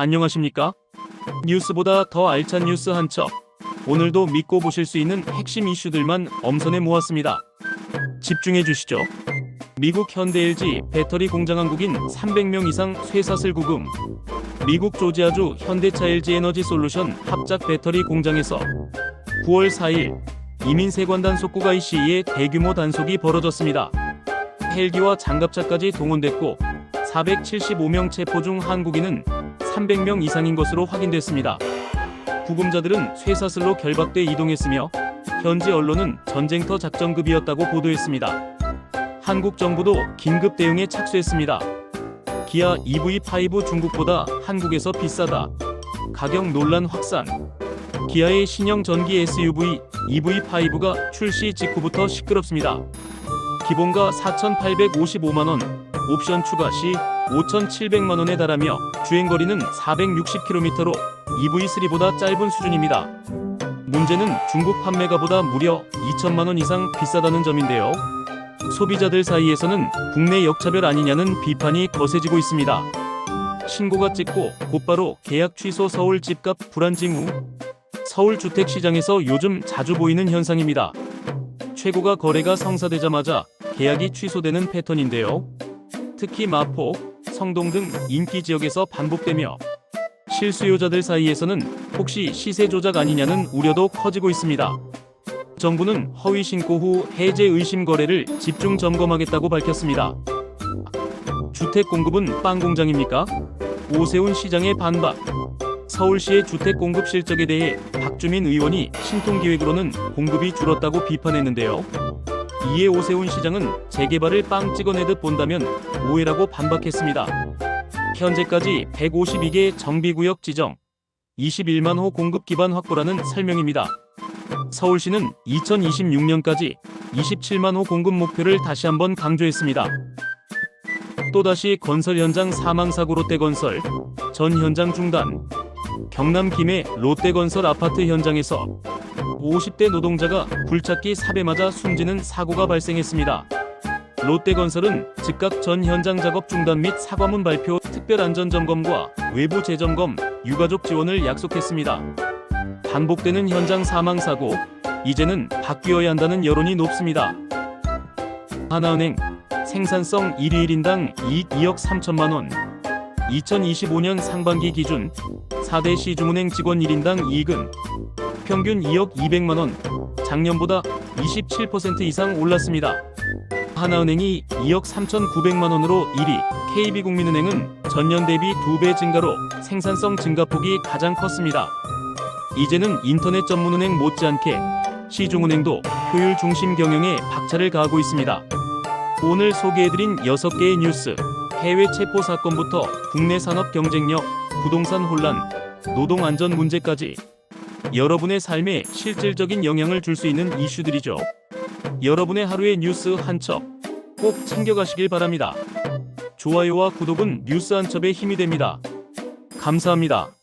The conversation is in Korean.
안녕하십니까? 뉴스보다 더 알찬 뉴스 한 첩. 오늘도 믿고 보실 수 있는 핵심 이슈들만 엄선해 모았습니다. 집중해 주시죠. 미국 현대 LG 배터리 공장 한국인 300명 이상 쇠사슬 구금. 미국 조지아주 현대차 LG 에너지 솔루션 합작 배터리 공장에서 9월 4일 이민 세관 단 속구가 이시에 대규모 단속이 벌어졌습니다. 헬기와 장갑차까지 동원됐고 475명 체포 중 한국인은 300명 이상인 것으로 확인됐습니다. 구금자들은 쇠사슬로 결박돼 이동했으며 현지 언론은 전쟁터 작전급이었다고 보도했습니다. 한국 정부도 긴급 대응에 착수했습니다. 기아 EV5 중국보다 한국에서 비싸다. 가격 논란 확산. 기아의 신형 전기 SUV EV5가 출시 직후부터 시끄럽습니다. 기본가 4,855만 원, 옵션 추가 시 5,700만 원에 달하며 주행거리는 460km로 EV3보다 짧은 수준입니다. 문제는 중국 판매가보다 무려 2천만 원 이상 비싸다는 점인데요. 소비자들 사이에서는 국내 역차별 아니냐는 비판이 거세지고 있습니다. 신고가 찍고 곧바로 계약 취소 서울 집값 불안 징후. 서울 주택시장에서 요즘 자주 보이는 현상입니다. 최고가 거래가 성사되자마자 계약이 취소되는 패턴인데요. 특히 마포, 성동 등 인기 지역에서 반복되며 실수요자들 사이에서는 혹시 시세 조작 아니냐는 우려도 커지고 있습니다. 정부는 허위 신고 후 해제 의심 거래를 집중 점검하겠다고 밝혔습니다. 주택 공급은 빵 공장입니까? 오세훈 시장의 반박. 서울시의 주택 공급 실적에 대해 박주민 의원이 신통 기획으로는 공급이 줄었다고 비판했는데요. 이에 오세훈 시장은 재개발을 빵 찍어내듯 본다면 오해라고 반박했습니다. 현재까지 152개 정비구역 지정, 21만 호 공급 기반 확보라는 설명입니다. 서울시는 2026년까지 27만 호 공급 목표를 다시 한번 강조했습니다. 또다시 건설 현장 사망 사고 롯데건설 전 현장 중단. 경남 김해 롯데건설 아파트 현장에서 50대 노동자가 불찾기 삽에 맞아 숨지는 사고가 발생했습니다. 롯데건설은 즉각 전 현장 작업 중단 및 사과문 발표, 특별 안전 점검과 외부 재점검, 유가족 지원을 약속했습니다. 반복되는 현장 사망 사고, 이제는 바뀌어야 한다는 여론이 높습니다. 하나은행 생산성 1위 1인당 이익 2억 3천만 원. 2025년 상반기 기준 4대 시중은행 직원 1인당 이익은 평균 2억 200만 원. 작년보다 27% 이상 올랐습니다. 하나은행이 2억 3,900만 원으로 1위, KB국민은행은 전년 대비 2배 증가로 생산성 증가폭이 가장 컸습니다. 이제는 인터넷 전문은행 못지않게 시중은행도 효율 중심 경영에 박차를 가하고 있습니다. 오늘 소개해드린 6개의 뉴스, 해외 체포 사건부터 국내 산업 경쟁력, 부동산 혼란, 노동 안전 문제까지 여러분의 삶에 실질적인 영향을 줄 수 있는 이슈들이죠. 여러분의 하루의 뉴스 한 첩 꼭 챙겨가시길 바랍니다. 좋아요와 구독은 뉴스 한 첩의 힘이 됩니다. 감사합니다.